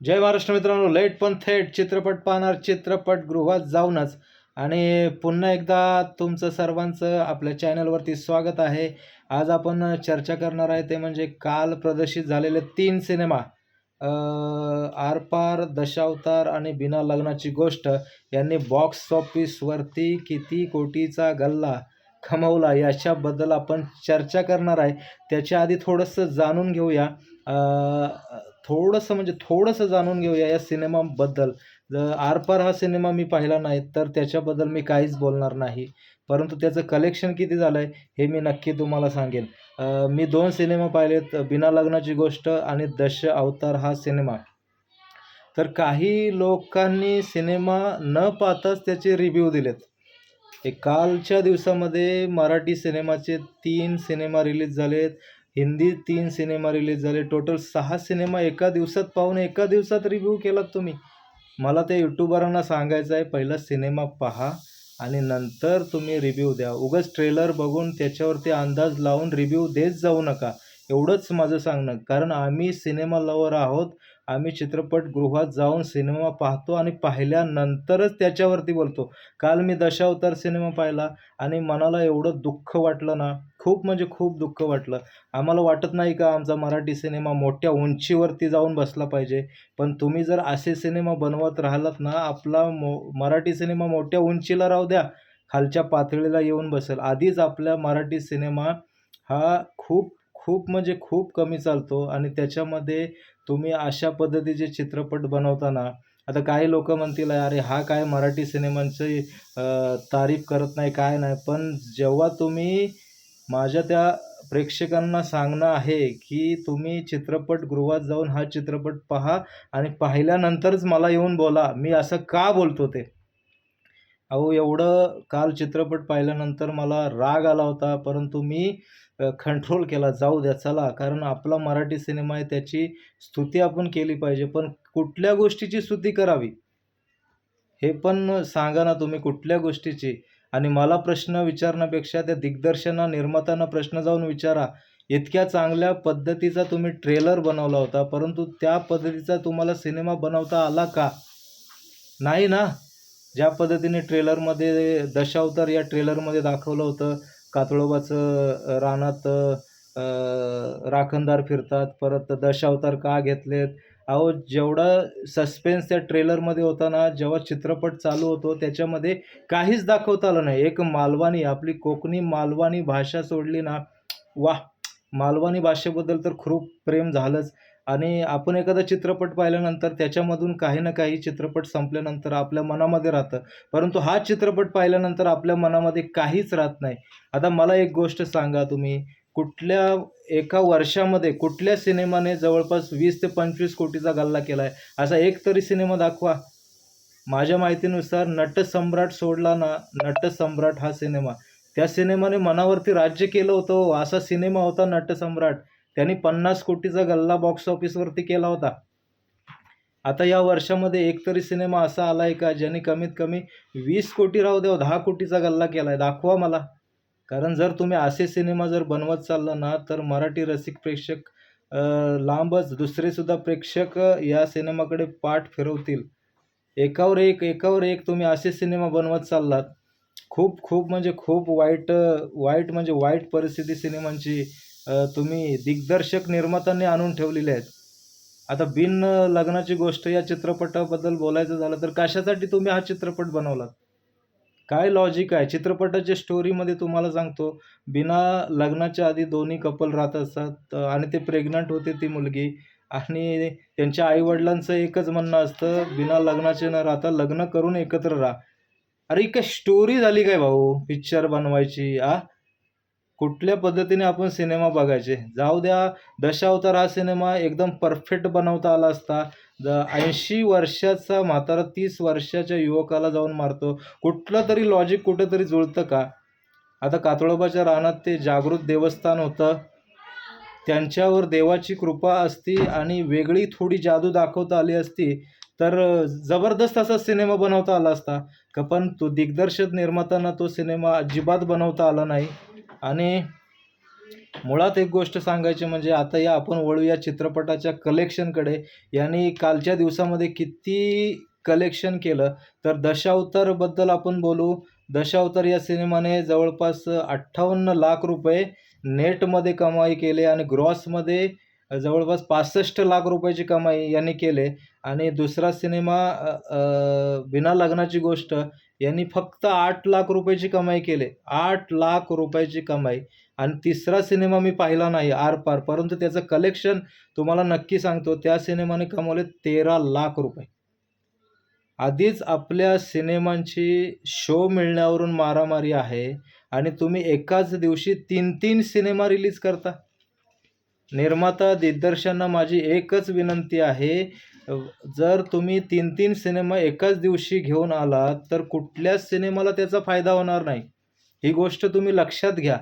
जय महाराष्ट्र मित्रांनो लेट पण थेट चित्रपट पाहणार चित्रपटगृहात जाऊनच. आणि पुन्हा एकदा तुमचं सर्वांचं आपल्या चॅनलवरती स्वागत आहे. आज आपण चर्चा करणार आहे ते म्हणजे काल प्रदर्शित झालेले तीन सिनेमा आरपार दशावतार आणि बिना लग्नाची गोष्ट यांनी बॉक्स ऑफिसवरती किती कोटीचा गल्ला कमवला याच्याबद्दल आपण चर्चा करणार आहे. त्याच्या आधी थोडंसं जाणून घेऊया. थोडंसं म्हणजे थोडंसं जाणून घेऊया या सिनेमाबद्दल. ज आरपार हा सिनेमा मी पाहिला नाही तर त्याच्याबद्दल मी काहीच बोलणार नाही. परंतु त्याचं कलेक्शन किती झालं आहे हे मी नक्की तुम्हाला सांगेन. मी दोन सिनेमा पाहिलेत बिना लग्नाची गोष्ट आणि दश अवतार हा सिनेमा. तर काही लोकांनी सिनेमा न पाहताच त्याचे रिव्ह्यू दिलेत. हे कालच्या दिवसामध्ये मराठी सिनेमाचे तीन सिनेमा रिलीज झालेत. हिंदी तीन सिनेमा रिलीज झाले. टोटल सहा सिनेमा एका दिवसात पाहून एका दिवसात रिव्ह्यू केलात तुम्ही. मला त्या यूट्यूबरांना सांगायचं आहे पहिला सिनेमा पहा आणि नंतर तुम्ही रिव्ह्यू द्या. उगाच ट्रेलर बघून त्याच्यावरती अंदाज लावून रिव्ह्यू देत जाऊ नका. एवढंच माझं सांगणं. कारण आम्ही सिनेमा लवर आहोत आम्ही चित्रपटगृहात जाऊन सिनेमा पाहतो आणि पाहिल्यानंतरच त्याच्यावरती बोलतो. काल मी दशावतार सिनेमा पाहिला आणि मनाला एवढं दुःख वाटलं ना खूप म्हणजे खूप दुःख वाटलं. आम्हाला वाटत नाही का आमचा मराठी सिनेमा मोठ्या उंचीवरती जाऊन बसला पाहिजे. पण तुम्ही जर असे सिनेमा बनवत राहिलात ना आपला मो मराठी सिनेमा मोठ्या उंचीला राहू द्या. खालच्या पातळीला येऊन बसेल. आधीच आपल्या मराठी सिनेमा हा खूप खूप म्हणजे खूप कमी चालतो आणि त्याच्यामध्ये तुम्ही अशा पद्धतीचे चित्रपट बनवताना आता काही लोक म्हणतील अरे हा काय मराठी सिनेमांची तारीफ करत नाही काय नाही. पण जेव्हा तुम्ही माझ्या त्या प्रेक्षकांना सांगणं आहे की तुम्ही चित्रपटगृहात जाऊन हा चित्रपट पहा आणि पाहिल्यानंतरच मला येऊन बोला मी असं का बोलतो ते? अहो एवढं काल चित्रपट पाहिल्यानंतर मला राग आला होता परंतु मी कंट्रोल केला जाऊ द्या चला. कारण आपला मराठी सिनेमा आहे त्याची स्तुती आपण केली पाहिजे पण कुठल्या गोष्टीची स्तुती करावी? हे पण सांगा ना तुम्ही कुठल्या गोष्टीची? आणि मला प्रश्न विचारण्यापेक्षा त्या दिग्दर्शना निर्मात्यांना प्रश्न जाऊन विचारा. इतक्या चांगल्या पद्धतीचा तुम्ही ट्रेलर बनवला होता परंतु त्या पद्धतीचा तुम्हाला सिनेमा बनवता आला का? नाही ना? ज्या पद्धतीने ट्रेलरमध्ये दशावतार या ट्रेलरमध्ये दाखवलं होतं कातळोबाचं रानात राखणदार फिरतात परत दशावतार का घेतलेत? अहो जेवढा सस्पेन्स त्या ट्रेलरमध्ये होता ना जेव्हा चित्रपट चालू होतो त्याच्यामध्ये काहीच दाखवता आलं नाही. एक मालवानी आपली कोकणी मालवानी भाषा सोडली ना वा मालवानी भाषेबद्दल तर खूप प्रेम झालंच. आणि आपण एखादा चित्रपट पाहिल्यानंतर त्याच्यामधून काही ना काही चित्रपट संपल्यानंतर आपल्या मनामध्ये राहतं. परंतु हा चित्रपट पाहिल्यानंतर आपल्या मनामध्ये काहीच राहत नाही. आता मला एक गोष्ट सांगा तुम्ही. कुठल्या एका वर्षामध्ये कुठल्या सिनेमाने जवळपास वीस ते पंचवीस कोटीचा गल्ला केला आहे असा एक तरी सिनेमा दाखवा. माझ्या माहितीनुसार नटसम्राट सोडला ना नटसम्राट हा सिनेमा. त्या सिनेमाने मनावरती राज्य केलं होतं असा सिनेमा होता नटसम्राट त्यांनी पन्नास कोटीचा गल्ला बॉक्स ऑफिसवरती केला होता. आता या वर्षामध्ये एक तरी सिनेमा असा आला आहे का ज्याने कमीत कमी वीस कोटी राहू द्या दहा कोटीचा गल्ला केला आहे दाखवा मला. कारण जर तुम्ही असे सिनेमा जर बनवत चालला ना तर मराठी रसिक प्रेक्षक लांबच दुसरेसुद्धा प्रेक्षक या सिनेमाकडे पाठ फिरवतील. एकावर एक एकावर एक तुम्ही असे सिनेमा बनवत चाललात. खूप खूप म्हणजे खूप वाईट वाईट म्हणजे वाईट परिस्थिती सिनेमांची तुम्ही दिग्दर्शक निर्मात्यांनी आणून ठेवलेले आहेत. आता बिन लग्नाची गोष्ट या चित्रपटाबद्दल बोलायचं झालं तर कशासाठी तुम्ही हा चित्रपट बनवलात? काय लॉजिक आहे? चित्रपटाच्या स्टोरीमध्ये तुम्हाला सांगतो बिना लग्नाच्या आधी दोन्ही कपल राहत असतात आणि ते प्रेग्नंट होते ती मुलगी आणि त्यांच्या आईवडिलांचं एकच म्हणणं असतं बिना लग्नाचे न राहता लग्न करून एकत्र राहा. अरे काय स्टोरी झाली काय भाऊ? पिक्चर बनवायची आ? कुठल्या पद्धतीने आपण सिनेमा बघायचे? जाऊ द्या दशावतार हा सिनेमा एकदम परफेक्ट बनवता आला असता. द ऐंशी वर्षाचा म्हातारा तीस वर्षाच्या युवकाला जाऊन मारतो. कुठलं तरी लॉजिक कुठंतरी जुळतं का? आता कातळोबाच्या रानात ते जागृत देवस्थान होतं. त्यांच्यावर देवाची कृपा असती आणि वेगळी थोडी जादू दाखवता आली असती तर जबरदस्त असा सिनेमा बनवता आला असता. का पण तो दिग्दर्शक निर्मात्यांना तो सिनेमा अजिबात बनवता आला नाही. आणि मुळात एक गोष्ट सांगायची म्हणजे आता या आपण वळूया चित्रपटाच्या कलेक्शनकडे. यांनी कालच्या दिवसामध्ये किती कलेक्शन केलं? तर दशावतारबद्दल आपण बोलू. दशावतार या सिनेमाने जवळपास अठ्ठावन्न लाख रुपये नेटमध्ये कमाई केले आणि ग्रॉसमध्ये जवळपास पासष्ट लाख रुपयाची कमाई यांनी केले. आणि दुसरा सिनेमा बिना लग्नाची गोष्ट यांनी फक्त आठ लाख रुपयाची कमाई केले. आठ लाख रुपयाची कमाई. आणि तिसरा सिनेमा मी पाहिला नाही आर पार. परंतु त्याचं कलेक्शन तुम्हाला नक्की सांगतो त्या सिनेमाने कमवले तेरा लाख रुपये. आधीच आपल्या सिनेमांची शो मिळण्यावरून मारामारी आहे आणि तुम्ही एकाच दिवशी तीन तीन सिनेमा रिलीज करता. निर्माता दिग्दर्शकांना माझी एकच विनंती आहे जर तुम्ही तीन तीन सिनेमा एकाच दिवशी घेऊन आलात तर कुठल्याच सिनेमाला त्याचा फायदा होणार नाही. ही गोष्ट तुम्ही लक्षात घ्या.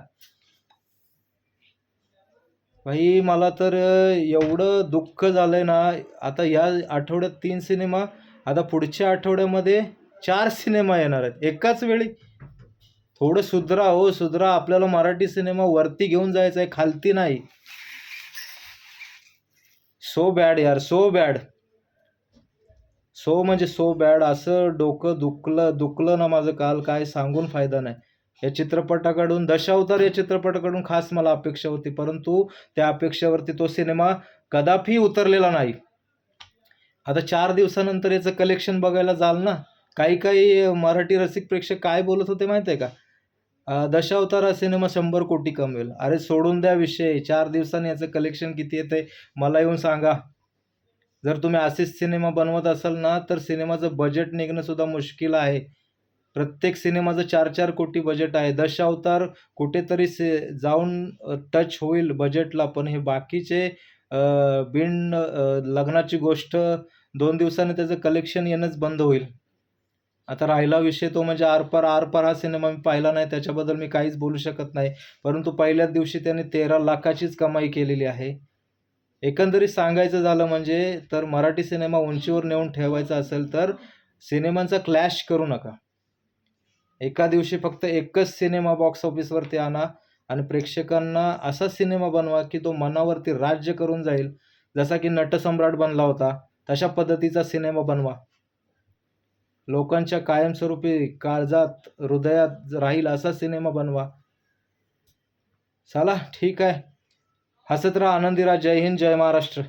भाई मला तर एवढं दुःख झालंय ना आता या आठवड्यात तीन सिनेमा आता पुढच्या आठवड्यामध्ये चार सिनेमा येणार आहेत. एकाच वेळी. थोडं सुधरा हो सुधरा. आपल्याला मराठी सिनेमा वरती घेऊन जायचा आहे खालती नाही. सो बॅड यार सो बॅड सो म्हणजे सो बॅड असं डोकं दुखलं दुखलं ना माझं काल काय सांगून फायदा नाही. या चित्रपटाकडून दशावतार या चित्रपटाकडून खास मला अपेक्षा होती परंतु त्या अपेक्षेवरती तो सिनेमा कदापि उतरलेला नाही. आता चार दिवसानंतर याचं कलेक्शन बघायला जाल ना? काही काही मराठी रसिक प्रेक्षक काय बोलत होते माहिती आहे का दशावतार हा सिनेमा शंभर कोटी कमवेल. अरे सोडून द्या विषय चार दिवसांनी याचं कलेक्शन किती येते मला येऊन सांगा. जर तुम्ही असेच सिनेमा बनवत असाल ना तर सिनेमाचं बजेट निघणंसुद्धा मुश्किल आहे. प्रत्येक सिनेमाचं चार चार कोटी बजेट आहे. दशावतार कुठेतरी से जाऊन टच होईल बजेटला पण हे बाकीचे बिन लग्नाची गोष्ट दोन दिवसांनी त्याचं कलेक्शन येणंच बंद होईल. आता राहिला विषय तो म्हणजे आरपार आरपार हा सिनेमा मी पाहिला नाही. त्याच्याबद्दल मी काहीच बोलू शकत नाही. परंतु पहिल्याच दिवशी त्याने तेरा लाखाचीच कमाई केलेली आहे. एकंदरीत सांगायचं झालं म्हणजे तर मराठी सिनेमा उंचीवर नेऊन ठेवायचा असेल तर सिनेमांचा क्लॅश करू नका. एका दिवशी फक्त एकच सिनेमा बॉक्स ऑफिसवरती आणा आणि प्रेक्षकांना असा सिनेमा बनवा की तो मनावरती राज्य करून जाईल. जसा की नटसम्राट बनला होता तशा पद्धतीचा सिनेमा बनवा. लोकांच्या कायमस्वरूपी काळजात हृदयात राहील असा सिनेमा बनवा. चला ठीक आहे. हसत राहा आनंदी राहा जय हिंद जय महाराष्ट्र।